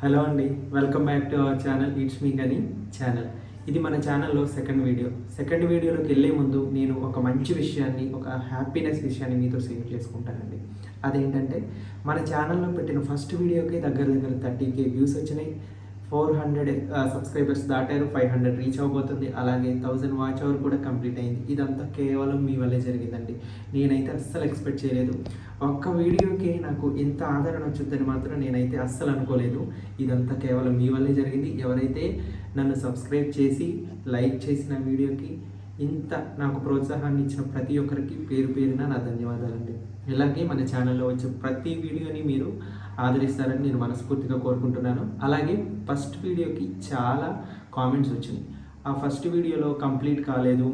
Hello అండి welcome back to our channel it's me Gani channel. ఇది మన ఛానల్లో సెకండ్ వీడియో. సెకండ్ వీడియోలోకి వెళ్ళే ముందు నేను ఒక మంచి విషయాన్ని ఒక హ్యాపీనెస్ విషయాన్ని మీతో షేర్ చేసుకుంటానండి. అదేంటంటే మన ఛానల్లో పెట్టిన ఫస్ట్ వీడియోకి దగ్గర దగ్గర థర్టీ కే వ్యూస్ వచ్చినాయి. ఫోర్ హండ్రెడ్ సబ్స్క్రైబర్స్ దాటారు ఫైవ్ హండ్రెడ్ రీచ్ అవబోతుంది. అలాగే థౌజండ్ వాచ్ అవర్ కూడా కంప్లీట్ అయింది. ఇదంతా కేవలం మీ వల్లే జరిగిందండి. నేనైతే అస్సలు ఎక్స్పెక్ట్ చేయలేదు. ఒక్క వీడియోకి నాకు ఇంత ఆదరణ వచ్చిందని మాత్రం నేనైతే అస్సలు అనుకోలేదు. ఇదంతా కేవలం మీ వల్లే జరిగింది. ఎవరైతే నన్ను సబ్స్క్రైబ్ చేసి లైక్ చేసిన వీడియోకి ఇంత నాకు ప్రోత్సాహాన్ని ఇచ్చిన ప్రతి ఒక్కరికి పేరు పేరున నా ధన్యవాదాలండి. ఇలాగే మన ఛానల్లో వచ్చే ప్రతి వీడియోని మీరు ఆదరిస్తారని నేను మనస్ఫూర్తిగా కోరుకుంటున్నాను. అలాగే ఫస్ట్ వీడియోకి చాలా కామెంట్స్ వచ్చినాయి. ఆ ఫస్ట్ వీడియోలో కంప్లీట్ కాలేదు.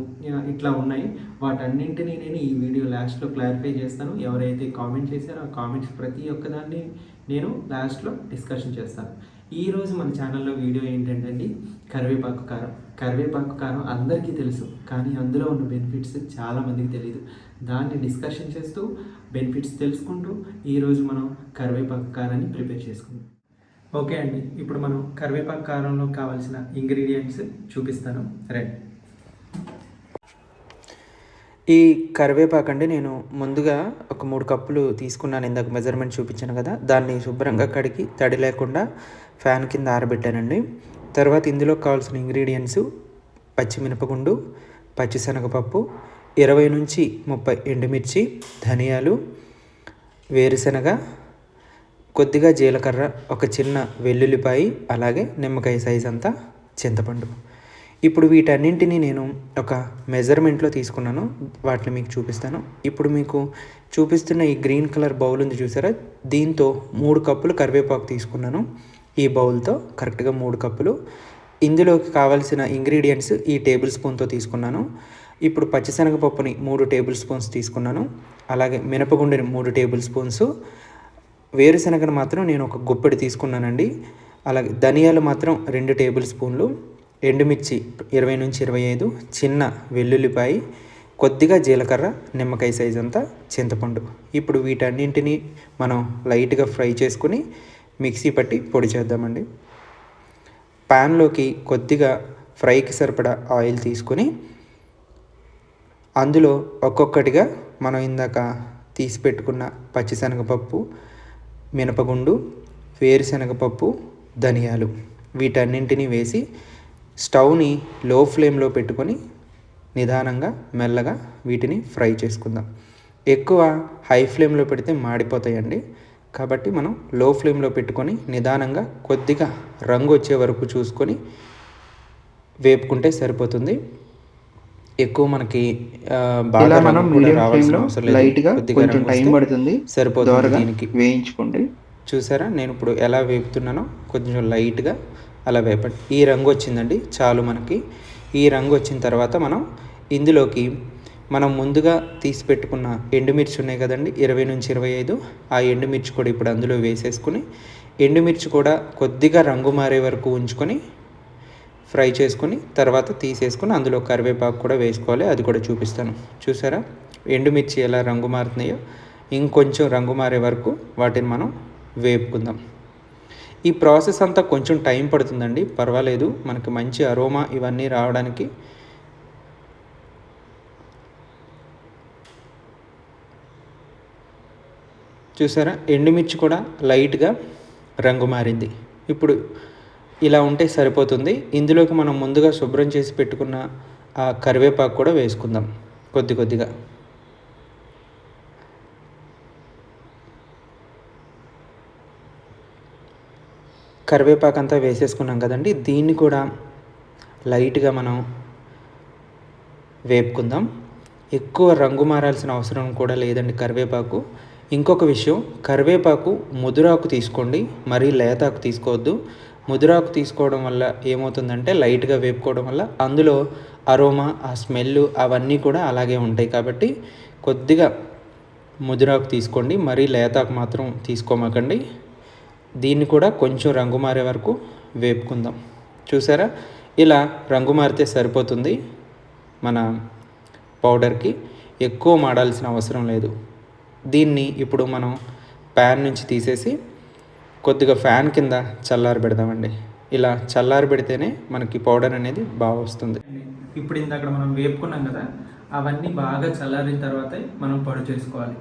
ఇట్లా ఉన్నాయి. వాటన్నింటినీ నేను ఈ వీడియో లాస్ట్లో క్లారిఫై చేస్తాను. ఎవరైతే కామెంట్ చేశారో ఆ కామెంట్స్ ప్రతి ఒక్కదాన్ని నేను లాస్ట్లో డిస్కషన్ చేస్తాను. ఈరోజు మన ఛానల్లో వీడియో ఏంటంటే అండి కరివేపాకు కారం. కరివేపాకు కారం అందరికీ తెలుసు కానీ అందులో ఉన్న బెనిఫిట్స్ చాలామందికి తెలియదు దాన్ని డిస్కషన్ చేస్తూ బెనిఫిట్స్ తెలుసుకుంటూ ఈరోజు మనం కరివేపాకు కారాన్ని ప్రిపేర్ చేసుకుందాం. ఓకే అండి. ఇప్పుడు మనం కరివేపాకు కారంలో కావాల్సిన ఇంగ్రీడియంట్స్ చూపిస్తాను. రైట్ ఈ కరివేపాకు అండి నేను ముందుగా ఒక మూడు కప్పులు తీసుకున్నాను. ఇందాక మెజర్మెంట్ చూపించాను కదా దాన్ని శుభ్రంగా కడిగి తడి లేకుండా ఫ్యాన్ కింద ఆరబెట్టానండి. తర్వాత ఇందులో కావాల్సిన ఇంగ్రీడియంట్స్ పచ్చిమినపగుండు పచ్చిశనగపప్పు ఇరవై నుంచి ముప్పై ఎండుమిర్చి ధనియాలు వేరుశనగ కొద్దిగా జీలకర్ర ఒక చిన్న వెల్లుల్లిపాయి అలాగే నిమ్మకాయ సైజ్ అంతా చింతపండు. ఇప్పుడు వీటన్నింటినీ నేను ఒక మెజర్మెంట్లో తీసుకున్నాను. వాటిని మీకు చూపిస్తాను. ఇప్పుడు మీకు చూపిస్తున్న ఈ గ్రీన్ కలర్ బౌల్ ఉంది చూసారా? దీంతో మూడు కప్పులు కరివేపాకు తీసుకున్నాను. ఈ బౌల్తో కరెక్ట్గా మూడు కప్పులు. ఇందులోకి కావాల్సిన ఇంగ్రీడియంట్స్ ఈ టేబుల్ స్పూన్తో తీసుకున్నాను. ఇప్పుడు పచ్చిశనగపప్పుని మూడు టేబుల్ స్పూన్స్ తీసుకున్నాను. అలాగే మినపగుండెని మూడు టేబుల్ స్పూన్స్ వేరుశనగను మాత్రం నేను ఒక గుప్పెడు తీసుకున్నానండి. అలాగే ధనియాలు మాత్రం రెండు టేబుల్ స్పూన్లు ఎండుమిర్చి ఇరవై నుంచి ఇరవై ఐదు చిన్న వెల్లుల్లిపాయి కొద్దిగా జీలకర్ర నిమ్మకాయ సైజ్ అంతా చింతపండు. ఇప్పుడు వీటన్నింటినీ మనం లైట్గా ఫ్రై చేసుకుని మిక్సీ పట్టి పొడి చేద్దామండి. ప్యాన్లోకి కొద్దిగా ఫ్రైకి సరిపడా ఆయిల్ తీసుకొని అందులో ఒక్కొక్కటిగా మనం ఇందాక తీసి పెట్టుకున్న పచ్చిశనగపప్పు మినపగుండు వేరుశనగపప్పు ధనియాలు. వీటన్నింటినీ వేసి స్టవ్ని లో ఫ్లేమ్లో పెట్టుకొని నిదానంగా మెల్లగా వీటిని ఫ్రై చేసుకుందాం. ఎక్కువ హై ఫ్లేమ్లో పెడితే మాడిపోతాయండి. కాబట్టి మనం లో ఫ్లేమ్లో పెట్టుకొని నిదానంగా కొద్దిగా రంగు వచ్చే వరకు చూసుకొని వేపుకుంటే సరిపోతుంది. ఎక్కువ మనకి బాగా మనం మీడియం రావాల్సిన ఫ్లేమ్లో అవసరం లేదు. లైట్గా కొద్దిగా కొంచెం టైం పడుతుంది. సరిపోతుంది దీనికి. వేయించుకోండి. చూసారా? నేను ఇప్పుడు ఎలా వేపుతున్నానో కొంచెం లైట్గా అలా వేపండి. ఈ రంగు వచ్చిందండి చాలు మనకి. ఈ రంగు వచ్చిన తర్వాత మనం ఇందులోకి మనం ముందుగా తీసి పెట్టుకున్న ఎండుమిర్చి ఉన్నాయి కదండి ఇరవై నుంచి ఇరవై ఐదు. ఆ ఎండుమిర్చి కూడా ఇప్పుడు అందులో వేసేసుకుని ఎండుమిర్చి కూడా కొద్దిగా రంగు మారే వరకు ఉంచుకొని ఫ్రై చేసుకుని తర్వాత తీసేసుకుని అందులో కరివేపాకు కూడా వేసుకోవాలి. అది కూడా చూపిస్తాను. చూసారా? ఎండుమిర్చి ఎలా రంగు మారుతున్నాయో ఇంకొంచెం రంగు మారే వరకు వాటిని మనం వేపుకుందాం. ఈ ప్రాసెస్ అంతా కొంచెం టైం పడుతుందండి. పర్వాలేదు. మనకి మంచి అరోమా ఇవన్నీ రావడానికి చూసారా? ఎండుమిర్చి కూడా లైట్గా రంగు మారింది. ఇప్పుడు ఇలా ఉంటే సరిపోతుంది. ఇందులోకి మనం ముందుగా శుభ్రం చేసి పెట్టుకున్న ఆ కరివేపాకు కూడా వేసుకుందాం కొద్ది కొద్దిగా. కరివేపాకు అంతా వేసేసుకున్నాం కదండి. దీన్ని కూడా లైట్గా మనం వేపుకుందాం. ఎక్కువ రంగు మారాల్సిన అవసరం కూడా లేదండి కరివేపాకు. ఇంకొక విషయం కరివేపాకు ముదురాకు తీసుకోండి. మరీ లేతాకు తీసుకోవద్దు. ముదురాకు తీసుకోవడం వల్ల ఏమవుతుందంటే లైట్గా వేపుకోవడం వల్ల అందులో అరోమా ఆ స్మెల్ అవన్నీ కూడా అలాగే ఉంటాయి. కాబట్టి కొద్దిగా ముదురాకు తీసుకోండి. మరీ లేతాకు మాత్రం తీసుకోమాకండి. దీన్ని కూడా కొంచెం రంగు మారే వరకు వేపుకుందాం. చూసారా? ఇలా రంగు మారితే సరిపోతుంది మన పౌడర్కి. ఎక్కువ మాడాల్సిన అవసరం లేదు. దీన్ని ఇప్పుడు మనం ప్యాన్ నుంచి తీసేసి కొద్దిగా ఫ్యాన్ కింద చల్లారి పెడదామండి. ఇలా చల్లారి పెడితేనే మనకి పౌడర్ అనేది బాగా వస్తుంది. ఇప్పుడు ఇందాక మనం వేపుకున్నాం కదా అవన్నీ బాగా చల్లారిన తర్వాతే మనం పొడి చేసుకోవాలి.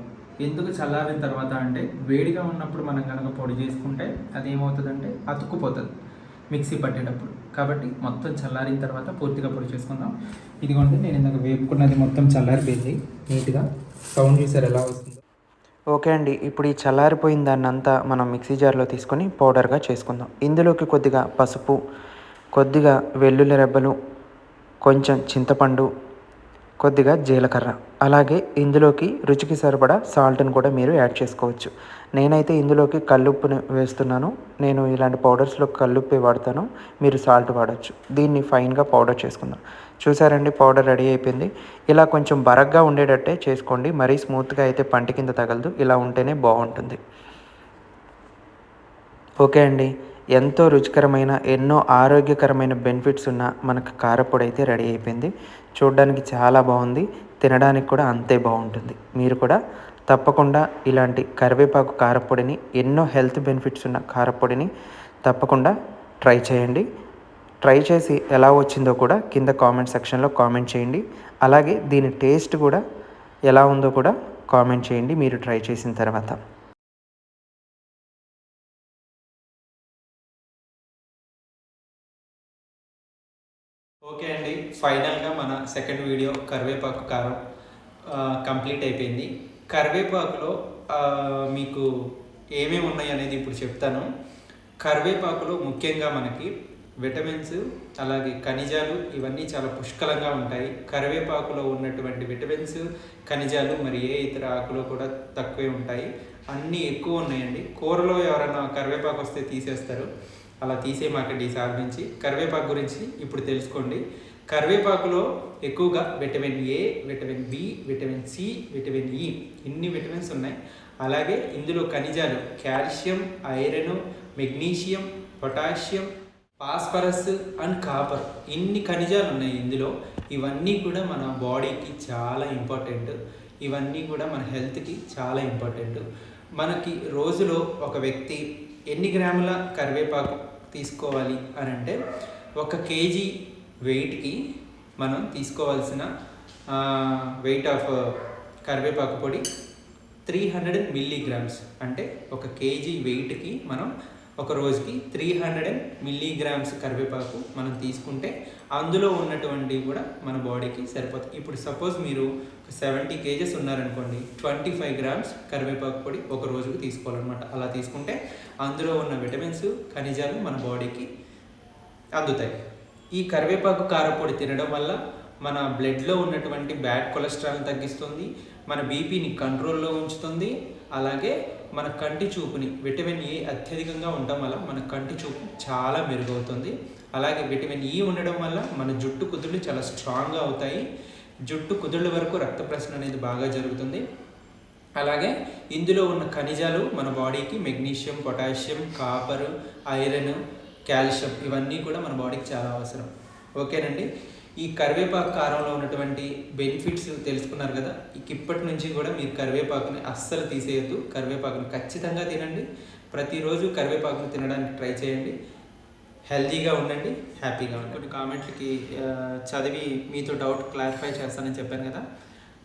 ఎందుకు చల్లారిన తర్వాత అంటే వేడిగా ఉన్నప్పుడు మనం కనుక పొడి చేసుకుంటే అది ఏమవుతుందంటే అతుక్కుపోతుంది మిక్సీ పట్టేటప్పుడు. కాబట్టి మొత్తం చల్లారిన తర్వాత పూర్తిగా పొడి చేసుకుందాం. ఇదిగోండి నేను ఇందాక వేపుకున్నది మొత్తం చల్లారిపోయింది. నీట్గా సౌండ్ చూసారు ఎలా వస్తుందో. ఓకే అండి ఇప్పుడు ఈ చల్లారిపోయిన దాన్ని అంతా మనం మిక్సీ జార్లో తీసుకొని పౌడర్గా చేసుకుందాం. ఇందులోకి కొద్దిగా పసుపు కొద్దిగా వెల్లుల్లి రెబ్బలు కొంచెం చింతపండు కొద్దిగా జీలకర్ర. అలాగే ఇందులోకి రుచికి సరిపడా సాల్ట్ని కూడా మీరు యాడ్ చేసుకోవచ్చు. నేనైతే ఇందులోకి కల్లుప్పుని వేస్తున్నాను. నేను ఇలాంటి పౌడర్స్లో కల్లుప్పే వాడతాను. మీరు సాల్ట్ వాడచ్చు. దీన్ని ఫైన్గా పౌడర్ చేసుకుందాం. చూసారండి పౌడర్ రెడీ అయిపోయింది. ఇలా కొంచెం బరగ్గా ఉండేటట్టే చేసుకోండి. మరీ స్మూత్గా అయితే పంట కింద తగలదు. ఇలా ఉంటేనే బాగుంటుంది. ఓకే అండి. ఎంతో రుచికరమైన ఎన్నో ఆరోగ్యకరమైన బెనిఫిట్స్ ఉన్న మనకు కారపొడి అయితే రెడీ అయిపోయింది. చూడడానికి చాలా బాగుంది. తినడానికి కూడా అంతే బాగుంటుంది. మీరు కూడా తప్పకుండా ఇలాంటి కరివేపాకు కారపొడిని ఎన్నో హెల్త్ బెనిఫిట్స్ ఉన్న కారపొడిని తప్పకుండా ట్రై చేయండి. ట్రై చేసి ఎలా వచ్చిందో కూడా కింద కామెంట్ సెక్షన్లో కామెంట్ చేయండి. అలాగే దీని టేస్ట్ కూడా ఎలా ఉందో కూడా కామెంట్ చేయండి. మీరు ట్రై చేసిన తర్వాత. ఓకే అండి. ఫైనల్గా మన సెకండ్ వీడియో కరివేపాకు కారం కంప్లీట్ అయిపోయింది. కరివేపాకులో మీకు ఏమేమి ఉన్నాయి అనేది ఇప్పుడు చెప్తాను. కరివేపాకులో ముఖ్యంగా మనకి విటమిన్స్ అలాగే ఖనిజాలు ఇవన్నీ చాలా పుష్కలంగా ఉంటాయి. కరివేపాకులో ఉన్నటువంటి విటమిన్స్ ఖనిజాలు మరి ఏ ఇతర ఆకులో కూడా తక్కువే ఉంటాయి. అన్నీ ఎక్కువ ఉన్నాయండి. కూరలో ఎవరైనా కరివేపాకు వస్తే తీసేస్తారు. అలా తీసే మాకండి ఈసారి నుంచి. కరివేపాకు గురించి ఇప్పుడు తెలుసుకోండి. కరివేపాకులో ఎక్కువగా vitamin A vitamin B vitamin C vitamin E ఇన్ని విటమిన్స్ ఉన్నాయి. అలాగే ఇందులో ఖనిజాలు calcium iron magnesium potassium phosphorus and copper ఇన్ని ఖనిజాలు ఉన్నాయి ఇందులో. ఇవన్నీ కూడా మన బాడీకి చాలా ఇంపార్టెంట్. ఇవన్నీ కూడా మన హెల్త్కి చాలా ఇంపార్టెంట్. మనకి రోజులో ఒక వ్యక్తి ఎన్ని గ్రాముల కరివేపాకు తీసుకోవాలి అని అంటే ఒక కేజీ వెయిట్కి మనం తీసుకోవాల్సిన వెయిట్ ఆఫ్ కరివేపాకు పొడి త్రీ హండ్రెడ్ మిల్లీగ్రామ్స్. అంటే ఒక కేజీ వెయిట్కి మనం ఒక రోజుకి త్రీ హండ్రెడ్ అండ్ మిల్లీగ్రామ్స్ కరివేపాకు మనం తీసుకుంటే అందులో ఉన్నటువంటి కూడా మన బాడీకి సరిపోతుంది ఇప్పుడు సపోజ్ మీరు సెవెంటీ కేజెస్ ఉన్నారనుకోండి ట్వంటీ ఫైవ్ గ్రామ్స్ కరివేపాకు పొడి ఒక రోజుకి తీసుకోవాలన్నమాట. అలా తీసుకుంటే అందులో ఉన్న విటమిన్స్ ఖనిజాలు మన బాడీకి అందుతాయి. ఈ కరివేపాకు కారపొడి తినడం వల్ల మన బ్లడ్లో ఉన్నటువంటి బ్యాడ్ కొలెస్ట్రాల్ తగ్గిస్తుంది మన బీపీని కంట్రోల్లో ఉంచుతుంది అలాగే మన కంటి చూపుని విటమిన్ ఏ e అత్యధికంగా ఉండడం వల్ల మన కంటి చూపు చాలా మెరుగవుతుంది. అలాగే విటమిన్ ఈ e ఉండడం వల్ల మన జుట్టు కుదుళ్ళు చాలా స్ట్రాంగ్గా అవుతాయి. జుట్టు కుదుళ్ళ వరకు రక్త ప్రసరణ అనేది బాగా జరుగుతుంది. అలాగే ఇందులో ఉన్న ఖనిజాలు మన బాడీకి magnesium potassium copper iron calcium ఇవన్నీ కూడా మన బాడీకి చాలా అవసరం. ఓకేనండి? ఈ కరివేపాకు కారంలో ఉన్నటువంటి బెనిఫిట్స్ తెలుసుకున్నారు కదా? ఇక ఇప్పటి నుంచి కూడా మీరు కరివేపాకుని అస్సలు తీసేయద్దు. కరివేపాకుని ఖచ్చితంగా తినండి. ప్రతిరోజు కరివేపాకుని తినడానికి ట్రై చేయండి. హెల్తీగా ఉండండి. హ్యాపీగా ఉండండి. కొన్ని కామెంట్లకి చదివి మీతో డౌట్ క్లారిఫై చేస్తానని చెప్పాను కదా?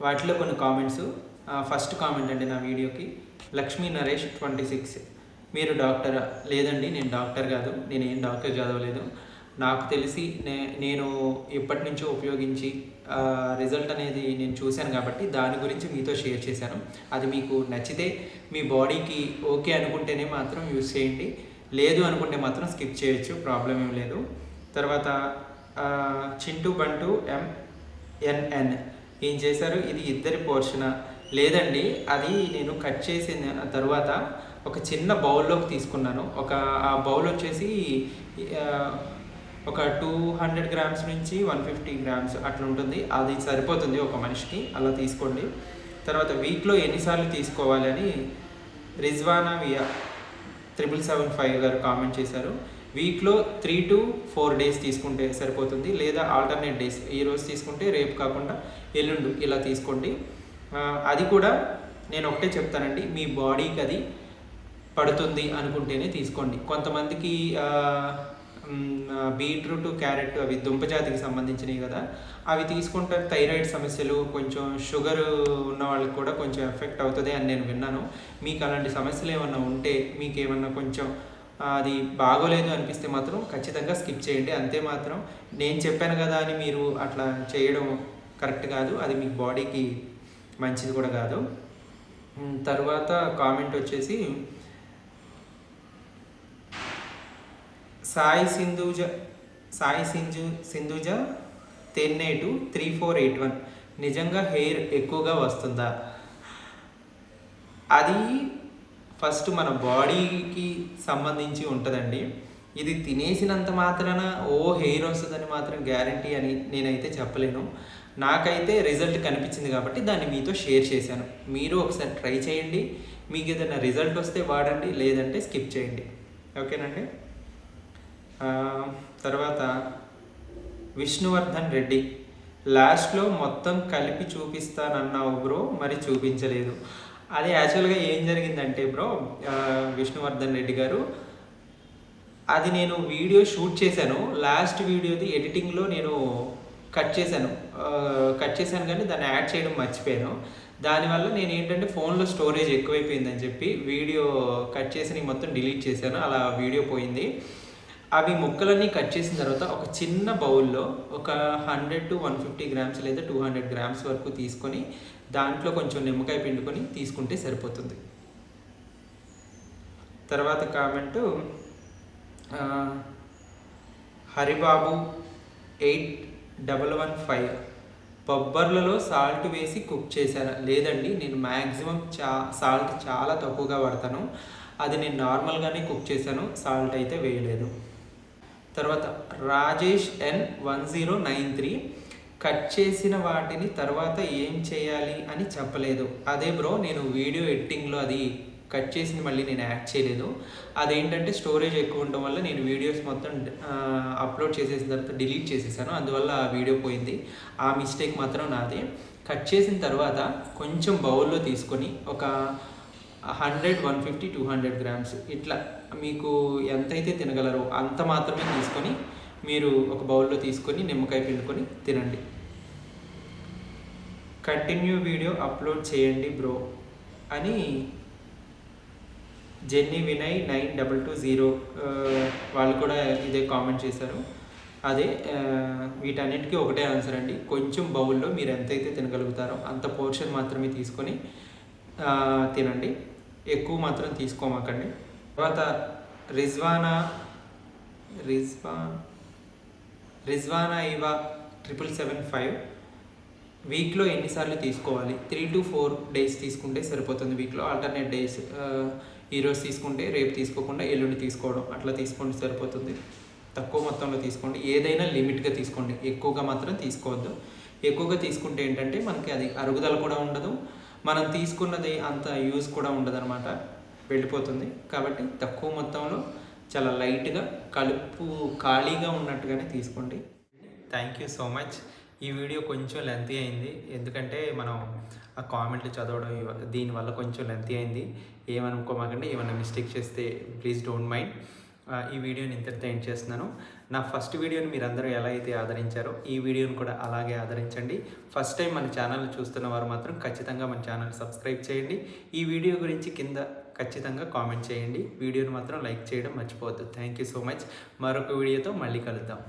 వాటిలో కొన్ని కామెంట్స్. ఫస్ట్ కామెంట్ అండి నా వీడియోకి. Lakshmi Naresh twenty six. మీరు డాక్టరా? లేదండి నేను డాక్టర్ కాదు. నేను డాక్టర్ చదవలేదు. నాకు తెలిసి నే నేను ఎప్పటి నుంచో ఉపయోగించి రిజల్ట్ అనేది నేను చూశాను కాబట్టి దాని గురించి మీతో షేర్ చేశాను. అది మీకు నచ్చితే మీ బాడీకి ఓకే అనుకుంటేనే మాత్రం యూస్ చేయండి. లేదు అనుకుంటే మాత్రం స్కిప్ చేయొచ్చు ప్రాబ్లం ఏం లేదు. తర్వాత చింటూ బంటు ఎంఎన్ఎన్ ఏం చేశారు? ఇది ఇద్దరి పోర్షన్ లేదండి అది నేను కట్ చేసిన తర్వాత ఒక చిన్న బౌల్లోకి తీసుకున్నాను. ఒక ఆ బౌల్ వచ్చేసి ఒక టూ హండ్రెడ్ గ్రామ్స్ నుంచి వన్ ఫిఫ్టీ గ్రామ్స్ అట్లా ఉంటుంది. అది సరిపోతుంది ఒక మనిషికి. అలా తీసుకోండి. తర్వాత వీక్లో ఎన్నిసార్లు తీసుకోవాలని రిజ్వానా వియా త్రిపుల్ సెవెన్ ఫైవ్ గారు కామెంట్ చేశారు. వీక్లో త్రీ టు ఫోర్ డేస్ తీసుకుంటే సరిపోతుంది. లేదా ఆల్టర్నేట్ డేస్. ఈ రోజు తీసుకుంటే రేపు కాకుండా ఎల్లుండు ఇలా తీసుకోండి. అది కూడా నేను ఒకటే చెప్తానండి. మీ బాడీకి అది పడుతుంది అనుకుంటేనే తీసుకోండి. కొంతమందికి బీట్రూట్ క్యారెట్ అవి దుంప జాతికి సంబంధించినవి కదా. అవి తీసుకుంటే థైరాయిడ్ సమస్యలు కొంచెం షుగర్ ఉన్న వాళ్ళకి కూడా కొంచెం ఎఫెక్ట్ అవుతుంది అని నేను విన్నాను. మీకు అలాంటి సమస్యలు ఏమన్నా ఉంటే మీకు ఏమన్నా కొంచెం అది బాగోలేదు అనిపిస్తే మాత్రం ఖచ్చితంగా స్కిప్ చేయండి. అంతే మాత్రం నేను చెప్పాను కదా అని మీరు అట్లా చేయడం కరెక్ట్ కాదు. అది మీ బాడీకి మంచిది కూడా కాదు. తర్వాత కామెంట్ వచ్చేసి Sai Sindhuja Sai Sinju Sindhuja two three four eight one నిజంగా హెయిర్ ఎక్కువగా వస్తుందా? అది ఫస్ట్ మన బాడీకి సంబంధించి ఉంటుందండి. ఇది తినేసినంత మాత్రాన ఓ హెయిర్ వస్తుందని మాత్రం గ్యారంటీ అని నేనైతే చెప్పలేను. నాకైతే రిజల్ట్ కనిపించింది కాబట్టి దాన్ని మీతో షేర్ చేశాను. మీరు ఒకసారి ట్రై చేయండి. మీకు ఏదైనా రిజల్ట్ వస్తే వాడండి లేదంటే స్కిప్ చేయండి. ఓకేనండి? తర్వాత విష్ణువర్ధన్ రెడ్డి. లాస్ట్లో మొత్తం కలిపి చూపిస్తానన్నావు బ్రో మరి చూపించలేదు. అది యాక్చువల్గా ఏం జరిగిందంటే బ్రో విష్ణువర్ధన్ రెడ్డి గారు అది నేను వీడియో షూట్ చేశాను. లాస్ట్ వీడియోది ఎడిటింగ్లో నేను కట్ చేశాను. కట్ చేశాను కానీ దాన్ని యాడ్ చేయడం మర్చిపోయాను. దానివల్ల నేను ఏంటంటే ఫోన్లో స్టోరేజ్ ఎక్కువైపోయిందని చెప్పి వీడియో కట్ చేసి మొత్తం డిలీట్ చేశాను. అలా వీడియో పోయింది. అవి ముక్కలన్నీ కట్ చేసిన తర్వాత ఒక చిన్న బౌల్లో ఒక hundred to one fifty grams లేదా టూ హండ్రెడ్ గ్రామ్స్ వరకు తీసుకొని దాంట్లో కొంచెం నిమ్మకాయ పిండుకొని తీసుకుంటే సరిపోతుంది. తర్వాత comment Haribabu eight double one five బొబ్బర్లలో salt వేసి కుక్ చేశాను లేదండి నేను మ్యాక్సిమం చా సాల్ట్ చాలా తక్కువగా వాడతాను. అది నేను నార్మల్గానే కుక్ చేశాను సాల్ట్ అయితే వేయలేదు. తర్వాత Rajesh N one zero nine three. Cut చేసిన వాటిని తర్వాత ఏం చేయాలి అని చెప్పలేదు. అదే బ్రో నేను వీడియో ఎడిటింగ్లో అది కట్ చేసింది మళ్ళీ నేను యాడ్ చేయలేదు. అదేంటంటే స్టోరేజ్ ఎక్కువ ఉండడం వల్ల నేను వీడియోస్ మొత్తం అప్లోడ్ చేసేసిన తర్వాత డిలీట్ చేసేసాను. అందువల్ల ఆ వీడియో పోయింది. ఆ మిస్టేక్ మాత్రం నాది. కట్ చేసిన తర్వాత కొంచెం బౌల్లో తీసుకొని ఒక hundred one fifty two hundred grams ఇట్లా మీకు ఎంతైతే తినగలరో అంత మాత్రమే తీసుకొని మీరు ఒక బౌల్లో తీసుకొని నిమ్మకాయ పిండుకొని తినండి. కంటిన్యూ వీడియో అప్లోడ్ చేయండి బ్రో అని Jenny Vinay nine double two zero వాళ్ళు కూడా ఇదే కామెంట్ చేశారు. అదే వీటన్నిటికీ ఒకటే ఆన్సర్ అండి. కొంచెం బౌల్లో మీరు ఎంతైతే తినగలుగుతారో అంత పోర్షన్ మాత్రమే తీసుకొని తినండి. ఎక్కువ మాత్రం తీసుకోమాకండి. తర్వాత రిజ్వానా రిజ్వాన్ రిజ్వానా ఇవా ట్రిపుల్ సెవెన్ ఫైవ్. వీక్లో ఎన్నిసార్లు తీసుకోవాలి? త్రీ టు ఫోర్ డేస్ తీసుకుంటే సరిపోతుంది వీక్లో. ఆల్టర్నేట్ డేస్ ఈరోజు తీసుకుంటే రేపు తీసుకోకుండా ఎల్లుండి తీసుకోవడం. అట్లా తీసుకోండి సరిపోతుంది. తక్కువ మొత్తంలో తీసుకోండి. ఏదైనా లిమిట్గా తీసుకోండి. ఎక్కువగా మాత్రం తీసుకోవద్దు. ఎక్కువగా తీసుకుంటే ఏంటంటే మనకి అది అరుగుదల కూడా ఉండదు. మనం తీసుకున్నది అంత యూజ్ కూడా ఉండదన్నమాట. వెళ్ళిపోతుంది. కాబట్టి తక్కువ మొత్తంలో చాలా లైట్గా కలుపు ఖాళీగా ఉన్నట్టుగానే తీసుకోండి. థ్యాంక్ యూ సో మచ్ ఈ వీడియో కొంచెం లెంతీ అయింది. ఎందుకంటే మనం ఆ కామెంట్లు చదవడం దీనివల్ల కొంచెం లెంతీ అయింది. ఏమనుకోమాకండి ఏమైనా మిస్టేక్ చేస్తే ప్లీజ్ డోంట్ మైండ్ ఈ వీడియోని ఇంతటితో ఎండ్ చేస్తున్నాను. నా ఫస్ట్ వీడియోని మీరు అందరూ ఎలా అయితే ఆదరించారో ఈ వీడియోని కూడా అలాగే ఆదరించండి. ఫస్ట్ టైం మన ఛానల్ చూస్తున్న వారు మాత్రం ఖచ్చితంగా మన ఛానల్ సబ్స్క్రైబ్ చేయండి. ఈ వీడియో గురించి కింద ఖచ్చితంగా కామెంట్ చేయండి. వీడియోని మాత్రం లైక్ చేయడం మర్చిపోవద్దు. థ్యాంక్ యూ సో మచ్ మరొక వీడియోతో మళ్ళీ కలుద్దాం.